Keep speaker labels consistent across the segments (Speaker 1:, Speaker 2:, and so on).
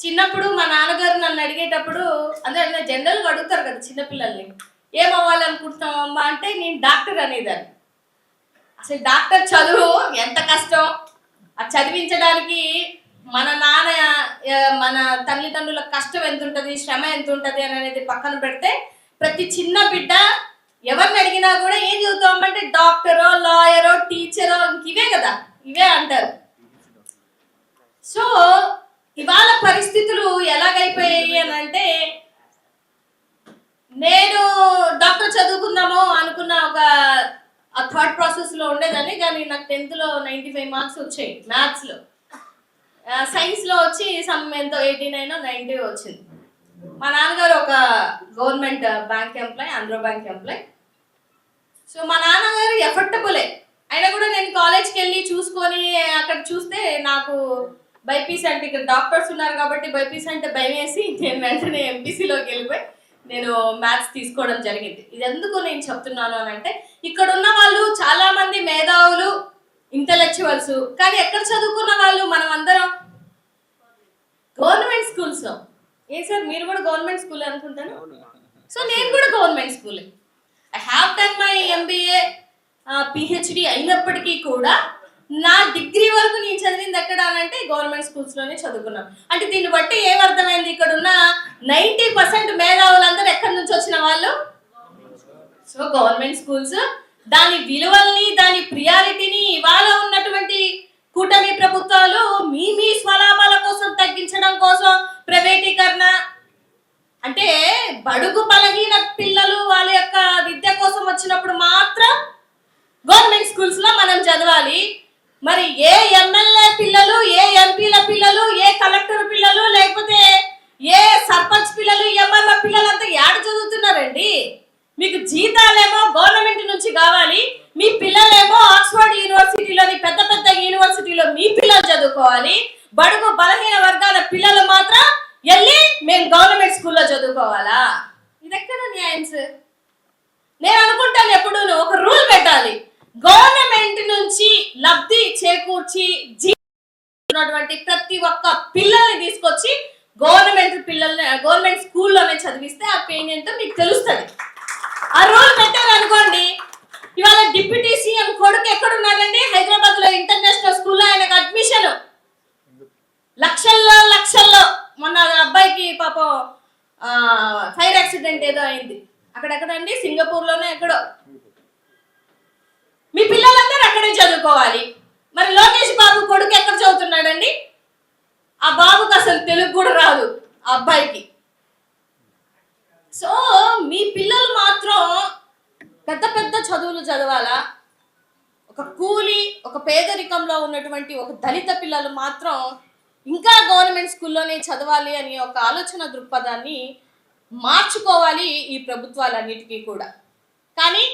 Speaker 1: చిన్నప్పుడు మా నాన్నగారు నన్ను అడిగేటప్పుడు అంటే జనరల్గా అడుగుతారు కదా చిన్నపిల్లల్ని ఏం అవ్వాలనుకుంటున్నావమ్మా అంటే నేను డాక్టర్ అనేదాన్ని. అసలు డాక్టర్ చదువు ఎంత కష్టం? అది చదివించడానికి మన నాన్న మన తల్లిదండ్రుల కష్టం ఎంత ఉంటుంది శ్రమ ఎంత ఉంటుంది అని అనేది పక్కన పెడితే ప్రతి చిన్న బిడ్డ ఎవరిని అడిగినా కూడా ఏం చదువుతామంటే డాక్టరో లాయరో టీచరో ఇంక ఇవే కదా ఇవే అంటారు. సో ఇవాళ పరిస్థితులు ఎలాగైపోయాయి అని అంటే నేను డాక్టర్ చదువుకుందాము అనుకున్న ఒక ఆ థాట్ ప్రాసెస్లో ఉండేదని కానీ నాకు టెన్త్లో నైంటీ ఫైవ్ మార్క్స్ వచ్చాయి మ్యాథ్స్లో. సైన్స్లో వచ్చి సమ్ ఎంతో ఎయిటీ నైన్ నైన్టీ వచ్చింది. మా నాన్నగారు ఒక government bank employee Andhra bank employee. So మా నాన్నగారు ఎఫర్టబులే. అయినా కూడా నేను కాలేజ్కి వెళ్ళి చూసుకొని అక్కడ చూస్తే నాకు బైపీసీ అంటే ఇక్కడ డాక్టర్స్ ఉన్నారు కాబట్టి బైపీసీ అంటే భయం వేసి నేను వెంటనే ఎంపీసీలోకి వెళ్ళిపోయి నేను మ్యాథ్స్ తీసుకోవడం జరిగింది. ఇది ఎందుకు నేను చెప్తున్నాను అని అంటే ఇక్కడ ఉన్న వాళ్ళు చాలా మంది మేధావులు ఇంటలెక్చువల్స్ కానీ ఎక్కడ చదువుకున్న వాళ్ళు మనం అందరం గవర్నమెంట్ స్కూల్స్. ఏ సార్ మీరు కూడా గవర్నమెంట్ స్కూల్ అనుకుంటాను? సో నేను కూడా గవర్నమెంట్ స్కూలే. I have done my MBA PhD అయినప్పటికీ కూడా నా డిగ్రీ వరకు నేను చదివింది ఎక్కడ అని అంటే గవర్నమెంట్ స్కూల్స్లోనే చదువుకున్నాను. అంటే దీన్ని బట్టి ఏమర్థమైంది ఇక్కడ ఉన్న నైంటీ పర్సెంట్ మేధావులందరూ ఎక్కడి నుంచి వచ్చిన వాళ్ళు? సో గవర్నమెంట్ స్కూల్స్ దాని విలువల్ని దాని ప్రియ ఇవాళ ఉన్నటువంటి కూటమి ప్రభుత్వాలు మీ మీ స్వలాభాల కోసం తగ్గించడం కోసం ప్రైవేటీకరణ అంటే బడుగు బలహీన పిల్లలు వాళ్ళ యొక్క విద్య కోసం వచ్చినప్పుడు మాత్రం గవర్నమెంట్ స్కూల్స్లో మనం చదవాలి మరి ఏ ఎమ్మెల్యే పిల్లలు ఏ ఎంపీల పిల్లలు ఏ కలెక్టర్ పిల్లలు లేకపోతే ఏ సర్పంచ్ పిల్లలు ఎంఆర్ఓ పిల్లలు అంతా ఏడ చదువుతున్నారండి మీకు జీతాలేమో గవర్నమెంట్ నుంచి కావాలి మీ పిల్లలేమో ఆక్స్ఫర్డ్ యూనివర్సిటీలోని పెద్ద పెద్ద యూనివర్సిటీలో మీ పిల్లలు చదువుకోవాలి బడుగు బలహీన వర్గాల పిల్లలు మాత్రం వెళ్ళి మేము గవర్నమెంట్ స్కూల్లో చదువుకోవాలా? ఇది న్యాయం సార్? నేను అనుకుంటాను ఎప్పుడు ఒక రూల్ పెట్టాలి. గవర్నమెంట్ నుంచి లబ్ధి చేకూర్చి జీ ఉన్నటువంటి ప్రతి ఒక్క పిల్లల్ని తీసుకొచ్చి గవర్నమెంట్ పిల్లల్ని గవర్నమెంట్ స్కూల్లోనే చదివిస్తే ఆ పెయిన్ ఏంటో మీకు తెలుస్తుంది. ఆ రూల్ పెట్టారు అనుకోండి ఇవాళ డిప్యూటీ సీఎం కొడుకు ఎక్కడ ఉన్నారండి హైదరాబాద్లో ఇంటర్నేషనల్ స్కూల్లో ఆయనకు అడ్మిషన్. లక్షల్లో లక్షల్లో. మొన్న అబ్బాయికి పాపం ఫైర్ యాక్సిడెంట్ ఏదో అయింది. అక్కడెక్కడండి? సింగపూర్లోనే ఎక్కడో. మీ పిల్లలందరూ అక్కడే చదువుకోవాలి. మరి లోకేష్ బాబు కొడుకు ఎక్కడ చదువుతున్నాడండి? ఆ బాబుకి అసలు తెలుగు కూడా రాదు ఆ అబ్బాయికి. సో మీ పిల్లలు మాత్రం పెద్ద పెద్ద చదువులు చదవాలా? ఒక కూలి ఒక పేదరికంలో ఉన్నటువంటి ఒక దళిత పిల్లలు మాత్రం ఇంకా గవర్నమెంట్ స్కూల్లోనే చదవాలి అని ఒక ఆలోచన దృక్పథాన్ని మార్చుకోవాలి ఈ ప్రభుత్వాలన్నిటికీ కూడా. కానీ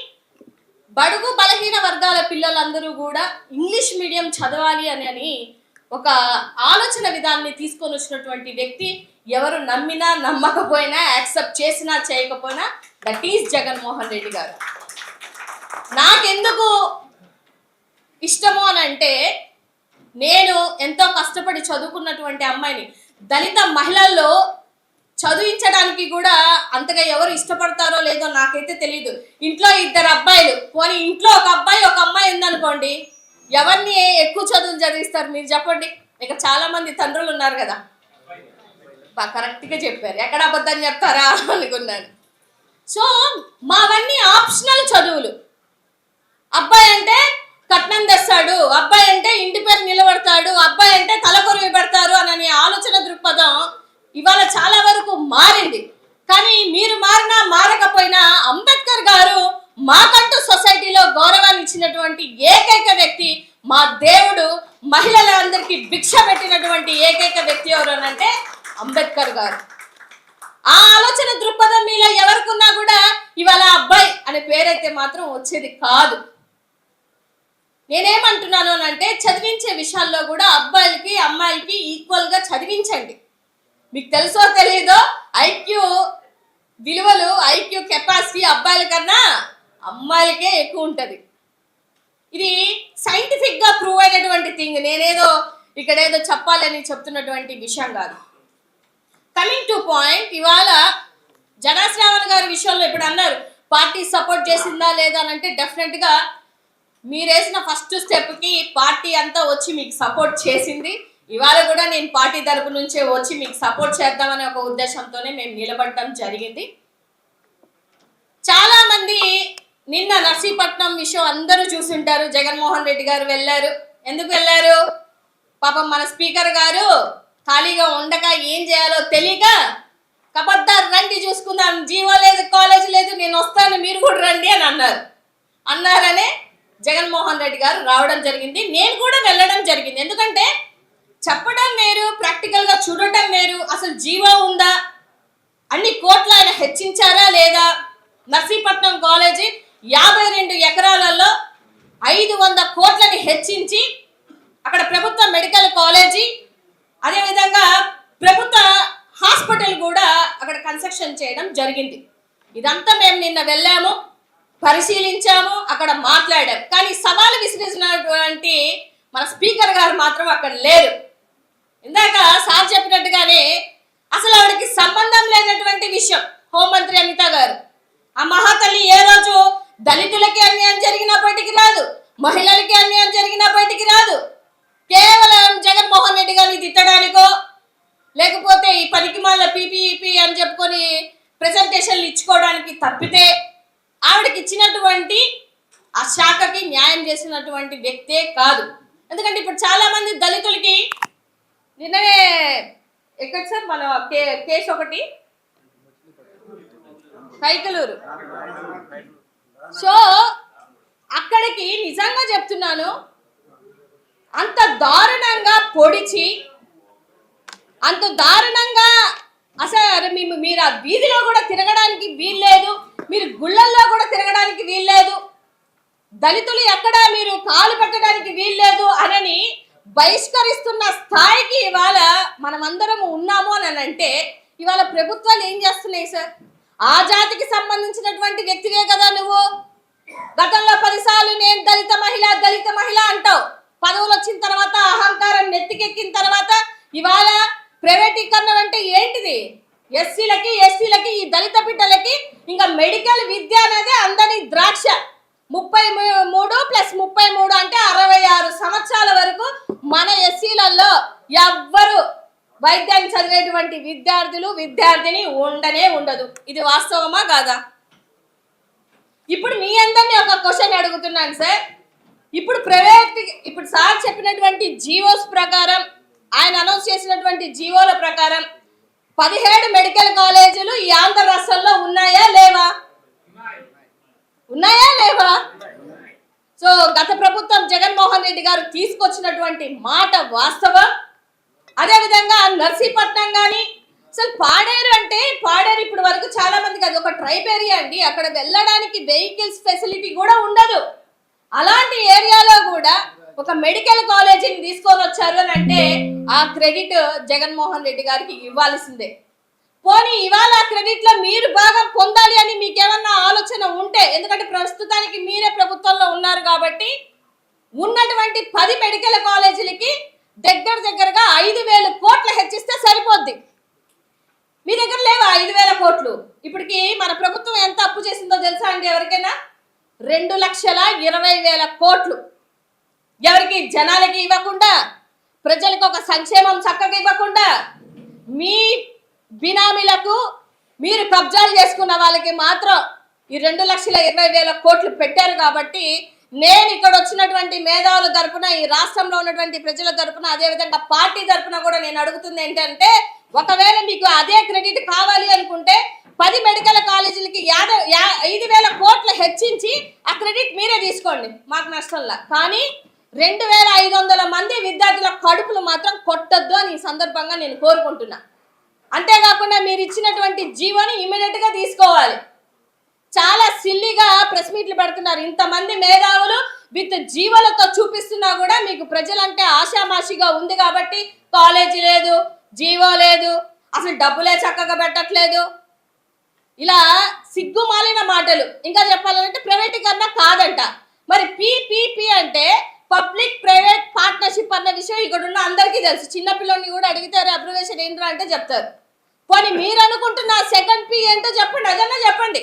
Speaker 1: బడుగు బలహీన వర్గాల పిల్లలందరూ కూడా ఇంగ్లీష్ మీడియం చదవాలి అని అని ఒక ఆలోచన విధానాన్ని తీసుకొని వచ్చినటువంటి వ్యక్తి ఎవరు నమ్మినా నమ్మకపోయినా యాక్సెప్ట్ చేసినా చేయకపోయినా దట్ ఈస్ జగన్మోహన్ రెడ్డి గారు. నాకెందుకు ఇష్టము అని అంటే నేను ఎంతో కష్టపడి చదువుకున్నటువంటి అమ్మాయిని దళిత మహిళల్లో చదివించడానికి కూడా అంతగా ఎవరు ఇష్టపడతారో లేదో నాకైతే తెలియదు ఇంట్లో ఇద్దరు అబ్బాయిలు పోనీ ఇంట్లో ఒక అబ్బాయి ఒక అమ్మాయి ఉందనుకోండి ఎవరిని ఎక్కువ చదువులు చదివిస్తారు మీరు చెప్పండి? ఇక చాలా మంది తండ్రులు ఉన్నారు కదా. బా కరెక్ట్గా చెప్పారు. ఎక్కడ అబద్ధం చెప్తారా అనుకున్నాను. సో మావన్నీ ఆప్షనల్ చదువులు. అబ్బాయి అంటే కట్నం తెస్తాడు అబ్బాయి అంటే ఇంటి పేరు నిలబడతాడు అబ్బాయి అంటే తలకొరివి పెడతారు అని ఆలోచన దృక్పథం ఇవాళ చాలా వరకు మారింది కానీ మీరు మారినా మారకపోయినా అంబేద్కర్ గారు మాకంటూ సొసైటీలో గౌరవాన్ని ఇచ్చినటువంటి ఏకైక వ్యక్తి మా దేవుడు మహిళలందరికీ భిక్ష పెట్టినటువంటి ఏకైక వ్యక్తి ఎవరు అని అంటే అంబేద్కర్ గారు. ఆ ఆలోచన దృక్పథం మీలో ఎవరికున్నా కూడా ఇవాళ అబ్బాయి అనే పేరైతే మాత్రం వచ్చేది కాదు. నేనేమంటున్నాను అని అంటే చదివించే విషయాల్లో కూడా అబ్బాయిలకి అమ్మాయిలకి ఈక్వల్గా చదివించండి. మీకు తెలుసో తెలియదో ఐక్యూ విలువలు ఐక్యూ కెపాసిటీ అబ్బాయిల కన్నా అమ్మాయిలకే ఎక్కువ ఉంటుంది. ఇది సైంటిఫిక్గా ప్రూవ్ అయినటువంటి థింగ్ నేనేదో ఇక్కడ ఏదో చెప్పాలని చెప్తున్నటువంటి విషయం కాదు. Coming to point. ఇవాళ జగశ్రావణ్ గారి విషయంలో ఇప్పుడు అన్నారు పార్టీ సపోర్ట్ చేసిందా లేదా అని అంటే డెఫినెట్గా ఫస్ట్ స్టెప్కి పార్టీ అంతా వచ్చి మీకు సపోర్ట్ చేసింది. ఇవాళ కూడా నేను పార్టీ తరపు నుంచే వచ్చి మీకు సపోర్ట్ చేద్దామనే ఒక ఉద్దేశంతోనే మేము నిలబడటం జరిగింది. చాలా మంది నిన్న నర్సీపట్నం విషయం అందరూ చూసుంటారు. జగన్మోహన్ రెడ్డి గారు వెళ్ళారు. ఎందుకు వెళ్ళారు? పాపం మన స్పీకర్ గారు ఖాళీగా ఉండక ఏం చేయాలో తెలియక కబద్దార్ రండి చూసుకుందాం. జీవో లేదు కాలేజ్ లేదు నేను వస్తాను మీరు కూడా రండి అని అన్నారు. అన్నారనే జగన్మోహన్ రెడ్డి గారు రావడం జరిగింది. నేను కూడా వెళ్ళడం జరిగింది. ఎందుకంటే చెప్పడం వేరు ప్రాక్టికల్గా చూడటం వేరు. అసలు జీవో ఉందా? అన్ని కోట్లు ఆయన హెచ్చించారా లేదా? నర్సీపట్నం కాలేజీ యాభై రెండు ఎకరాలలో ఐదు వంద కోట్లని హెచ్చించి అక్కడ ప్రభుత్వ మెడికల్ కాలేజీ అదేవిధంగా ప్రభుత్వ హాస్పిటల్ కూడా అక్కడ కన్స్ట్రక్షన్ చేయడం జరిగింది. ఇదంతా మేము నిన్న వెళ్ళాము పరిశీలించాము అక్కడ మాట్లాడాము. కానీ సవాలు విసిరించినటువంటి మన స్పీకర్ గారు మాత్రం అక్కడ లేరు. ఇందాక సార్ చెప్పినట్టుగానే అసలు ఆవిడకి సంబంధం లేనటువంటి విషయం హోంమంత్రి అనిత గారు ఆ మహాతల్లి ఏ రోజు దళితులకి అన్యాయం జరిగినా బయటికి రాదు మహిళలకి అన్యాయం జరిగినా బయటికి రాదు కేవలం జగన్మోహన్ రెడ్డి గారిని తిట్టడానికో లేకపోతే ఈ పనికి మాల పీపీఈపీ అని చెప్పుకొని ప్రెజెంటేషన్లు ఇచ్చుకోవడానికి తప్పితే ఆవిడకి ఇచ్చినటువంటి ఆ శాఖకి న్యాయం చేసినటువంటి వ్యక్తే కాదు. ఎందుకంటే ఇప్పుడు చాలా మంది దళితులకి నిన్ననే ఎక్కడ సార్? మన కే కేసు ఒకటి. కైకలూరు. సో అక్కడికి నిజంగా చెప్తున్నాను అంత దారుణంగా పొడిచి అంత దారుణంగా అసలు మేము మీరు ఆ వీధిలో కూడా తిరగడానికి వీల్లేదు మీరు గుళ్ళల్లో కూడా తిరగడానికి వీల్లేదు దళితులు ఎక్కడ మీరు కాలు పెట్టడానికి వీల్లేదు అనని బహిష్కరిస్తున్న స్థాయికి ఇవాళ మనమందరం ఉన్నాము అని అంటే ఇవాళ ప్రభుత్వాలు ఏం చేస్తున్నాయి సార్? ఆ జాతికి సంబంధించినటువంటి వ్యక్తివే కదా నువ్వు. గతంలో పదిసార్లు నేను దళిత మహిళ దళిత మహిళ అంటావు. పదవులు వచ్చిన తర్వాత అహంకారం నెత్తికెక్కిన తర్వాత ఇవాళ ప్రైవేటీకరణ అంటే ఏంటిది? ఎస్సీలకి ఎస్సీలకి ఈ దళిత బిడ్డలకి ఇంకా మెడికల్ విద్య అనేది అందరి ద్రాక్ష. ముప్పై మూ- మూడు ప్లస్ ముప్పై మూడు అంటే అరవై ఆరు సంవత్సరాల వరకు మన ఎస్సీలలో ఎవ్వరు వైద్యాన్ని చదివేటువంటి విద్యార్థులు విద్యార్థిని ఉండనే ఉండదు. ఇది వాస్తవమా కాదా? ఇప్పుడు మీ అందరినీ ఒక క్వశ్చన్ అడుగుతున్నాను సార్. ఇప్పుడు ప్రైవేట్ ఇప్పుడు సార్ చెప్పినటువంటి జీవోస్ ప్రకారం ఆయన అనౌన్స్ చేసినటువంటి జీవోల ప్రకారం పదిహేడు మెడికల్ కాలేజీలు ఈ ఆంధ్ర రాష్ట్రంలో ఉన్నాయా లేవా? ఉన్నాయా లేవా? సో గత ప్రభుత్వం జగన్మోహన్ రెడ్డి గారు తీసుకొచ్చినటువంటి మాట వాస్తవం. అదేవిధంగా నర్సీపట్నం కానీ అసలు పాడేరు అంటే పాడేరు ఇప్పుడు వరకు చాలా మందికి అది ఒక ట్రైబ్ ఏరియా అండి. అక్కడ వెళ్ళడానికి వెహికల్స్ ఫెసిలిటీ కూడా ఉండదు. అలాంటి ఏరియాలో కూడా ఒక మెడికల్ కాలేజీని తీసుకొని వచ్చారు అని అంటే ఆ క్రెడిట్ జగన్మోహన్ రెడ్డి గారికి ఇవ్వాల్సిందే. పోనీ ఇవాళ ఆ క్రెడిట్లో మీరు బాగా పొందాలి అని మీకేమన్నా ఆలోచన ఉంటే ఎందుకంటే ప్రస్తుతానికి మీరే ప్రభుత్వంలో ఉన్నారు కాబట్టి ఉన్నటువంటి పది మెడికల్ కాలేజీలకి దగ్గర దగ్గరగా ఐదు వేలు కోట్లు హెచ్చిస్తే సరిపోద్ది. మీ దగ్గర లేవా ఐదు వేల కోట్లు? ఇప్పటికి మన ప్రభుత్వం ఎంత అప్పు చేసిందో తెలుసా అండి ఎవరికైనా? రెండు లక్షల ఇరవై వేల కోట్లు. ఎవరికి? జనాలకి ఇవ్వకుండా ప్రజలకు ఒక సంక్షేమం చక్కగా ఇవ్వకుండా మీ బినామీలకు మీరు కబ్జాలు చేసుకున్న వాళ్ళకి మాత్రం ఈ రెండు లక్షల ఇరవై వేల కోట్లు పెట్టారు కాబట్టి నేను ఇక్కడ వచ్చినటువంటి మేధావుల తరపున ఈ రాష్ట్రంలో ఉన్నటువంటి ప్రజల తరపున అదేవిధంగా పార్టీ తరపున కూడా నేను అడుగుతుంది ఏంటంటే ఒకవేళ మీకు అదే క్రెడిట్ కావాలి అనుకుంటే పది మెడికల్ కాలేజీలకి యాద యా ఐదు వేల కోట్లు హెచ్చించి ఆ క్రెడిట్ మీరే తీసుకోండి మాకు నష్టంలా. కానీ రెండు వేల ఐదు వందల మంది విద్యార్థుల కడుపులు మాత్రం కొట్టద్దు అని ఈ సందర్భంగా నేను కోరుకుంటున్నా. అంతేకాకుండా మీరు ఇచ్చినటువంటి జీవోని ఇమీడియట్గా తీసుకోవాలి. చాలా సిల్లిగా ప్రెస్ మీట్లు పెడుతున్నారు. ఇంతమంది మేధావులు విత్ జీవలతో చూపిస్తున్నా కూడా మీకు ప్రజలంటే ఆశామాషిగా ఉంది కాబట్టి కాలేజీ లేదు జీవో లేదు అసలు డబ్బులే చక్కగా పెట్టట్లేదు. ఇలా సిగ్గుమాలిన మాటలు. ఇంకా చెప్పాలంటే ప్రైవేటీకరణ కాదంట. మరి పీపీపీ అంటే పబ్లిక్ ప్రైవేట్ పార్ట్నర్షిప్ అన్న విషయం ఇక్కడ ఉన్న అందరికీ తెలుసు. చిన్నపిల్లని కూడా అడిగితే అబ్రివేషన్ ఏంట్రా అంటే చెప్తారు.
Speaker 2: పోనీ మీరు అనుకుంటున్న సెకండ్ పి ఏంటో చెప్పండి అదన్నా చెప్పండి.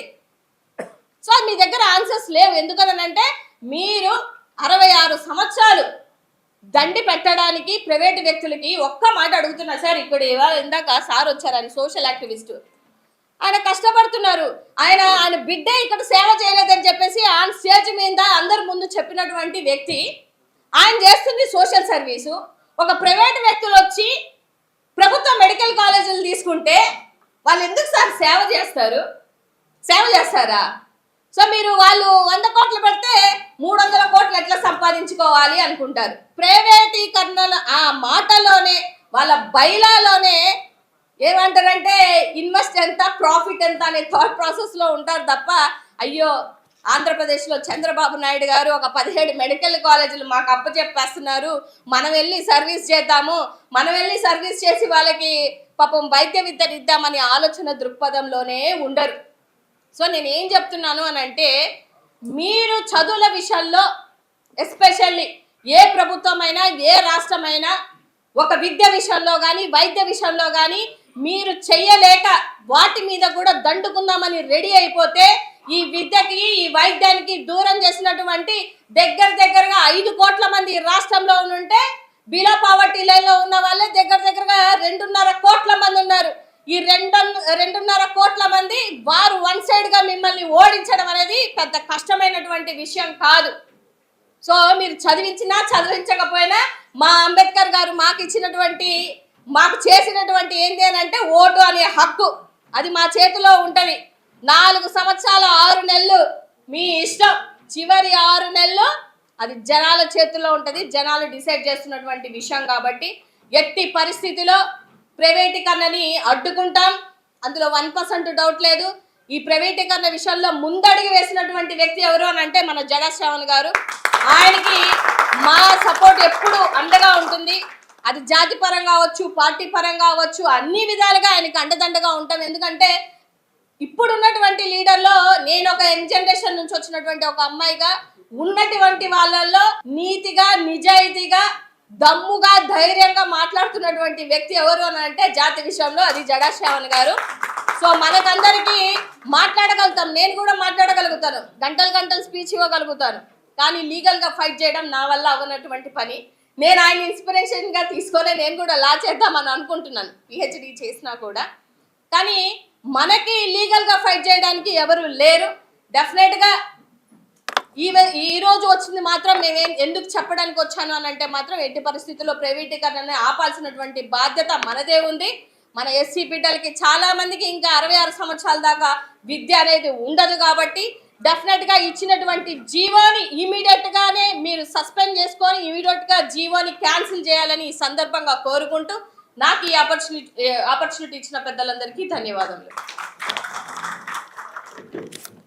Speaker 2: సో మీ దగ్గర ఆన్సర్స్ లేవు. ఎందుకనంటే మీరు అరవై ఆరు సంవత్సరాలు దండి పెట్టడానికి ప్రైవేట్ వ్యక్తులకి ఒక్క మాట అడుగుతున్నా సార్ ఇక్కడ ఇందాక సార్ వచ్చారు ఆయన సోషల్ యాక్టివిస్ట్ ఆయన కష్టపడుతున్నారు. ఆయన ఆయన బిడ్డే ఇక్కడ సేవ చేయలేదని చెప్పేసి ఆన్ స్టేజ్ మీద అందరి ముందు చెప్పినటువంటి వ్యక్తి ఆయన చేస్తుంది సోషల్ సర్వీసు. ఒక ప్రైవేట్ వ్యక్తులు వచ్చి ప్రభుత్వ మెడికల్ కాలేజీలు తీసుకుంటే వాళ్ళు ఎందుకు సార్ సేవ చేస్తారు? సేవ చేస్తారా? సో మీరు వాళ్ళు వంద కోట్లు పెడితే మూడు వందల కోట్లు ఎట్లా సంపాదించుకోవాలి అనుకుంటారు. ప్రైవేటీకరణ ఆ మాటలోనే వాళ్ళ బైలాలోనే ఏమంటారంటే ఇన్వెస్ట్ ఎంత ప్రాఫిట్ ఎంత అనే థాట్ ప్రాసెస్లో ఉంటారు తప్ప అయ్యో ఆంధ్రప్రదేశ్లో చంద్రబాబు నాయుడు గారు ఒక పదిహేడు మెడికల్ కాలేజీలు మాకు అప్పచెప్పేస్తున్నారు. మనం వెళ్ళి సర్వీస్ చేద్దాము. మనం వెళ్ళి సర్వీస్ చేసి వాళ్ళకి పాపం వైద్య విద్యను ఇద్దామని ఆలోచన దృక్పథంలోనే ఉండరు. సో నేను ఏం చెప్తున్నాను అని అంటే మీరు చదువుల విషయంలో ఎస్పెషల్లీ ఏ ప్రభుత్వమైనా ఏ రాష్ట్రమైనా ఒక విద్య విషయంలో కానీ వైద్య విషయంలో కానీ మీరు చెయ్యలేక వాటి మీద కూడా దండుకుందామని రెడీ అయిపోతే ఈ విద్యకి ఈ వైద్యానికి దూరం చేసినటువంటి దగ్గర దగ్గరగా ఐదు కోట్ల మంది రాష్ట్రంలో ఉంటే బిలో పావర్టీ లైన్లో ఉన్న వాళ్ళే దగ్గర దగ్గరగా రెండున్నర కోట్ల మంది ఉన్నారు. ఈ రెండు రెండున్నర కోట్ల మంది వారు వన్ సైడ్గా మిమ్మల్ని ఓడించడం అనేది పెద్ద కష్టమైనటువంటి విషయం కాదు. సో మీరు చదివించినా చదివించకపోయినా మా అంబేద్కర్ గారు మాకు ఇచ్చినటువంటి మాకు చేసినటువంటి ఏంటి అని అంటే ఓటు అనే హక్కు. అది మా చేతిలో ఉంటుంది. నాలుగు సంవత్సరాలు ఆరు నెలలు. మీ ఇష్టం. చివరి ఆరు నెలలు అది జనాల చేతిలో ఉంటుంది. జనాలు డిసైడ్ చేస్తున్నటువంటి విషయం కాబట్టి ఎట్టి పరిస్థితిలో ప్రైవేటీకరణని అడ్డుకుంటాం. అందులో వన్ పర్సెంట్ డౌట్ లేదు. ఈ ప్రైవేటీకరణ విషయంలో ముందడుగు వేసినటువంటి వ్యక్తి ఎవరు అని అంటే మన జగశ్రావణ్ గారు. ఆయనకి మా సపోర్ట్ ఎప్పుడు అండగా ఉంటుంది. అది జాతి పరంగా అవ్వచ్చు పార్టీ పరంగా అవ్వచ్చు అన్ని విధాలుగా ఆయనకి అండదండగా ఉంటాం. ఎందుకంటే ఇప్పుడున్నటువంటి లీడర్లో నేను ఒక యంగ్ జనరేషన్ నుంచి వచ్చినటువంటి ఒక అమ్మాయిగా ఉన్నటువంటి వాళ్ళల్లో నీతిగా నిజాయితీగా దమ్ముగా ధైర్యంగా మాట్లాడుతున్నటువంటి వ్యక్తి ఎవరు అని అంటే జాతి విషయంలో అది జడా శ్రావణ్ గారు. సో మనకందరికీ మాట్లాడగలుగుతాం నేను కూడా మాట్లాడగలుగుతాను గంటలు గంటలు స్పీచ్ ఇవ్వగలుగుతాను. కానీ లీగల్గా ఫైట్ చేయడం నా వల్ల అవనటువంటి పని. నేను ఆయన ఇన్స్పిరేషన్గా తీసుకొని నేను కూడా లా చేద్దామని అనుకుంటున్నాను పిహెచ్డి చేసినా కూడా. కానీ మనకి లీగల్గా ఫైట్ చేయడానికి ఎవరు లేరు. డెఫినెట్గా ఈ రోజు వచ్చింది మాత్రం నేను ఎందుకు చెప్పడానికి వచ్చాను అని అంటే మాత్రం ఎట్టి పరిస్థితుల్లో ప్రైవేటీకరణ ఆపాల్సినటువంటి బాధ్యత మనదే ఉంది. మన ఎస్సీ బిడ్డలకి చాలా మందికి ఇంకా అరవై ఆరు సంవత్సరాల దాకా విద్య అనేది ఉండదు కాబట్టి డెఫినెట్గా ఇచ్చినటువంటి జీవోని ఇమీడియట్గానే మీరు సస్పెండ్ చేసుకొని ఇమీడియట్గా జీవోని క్యాన్సిల్ చేయాలని ఈ సందర్భంగా కోరుకుంటూ నాకు ఈ ఆపర్చునిటీ ఆపర్చునిటీ ఇచ్చిన పెద్దలందరికీ ధన్యవాదములు.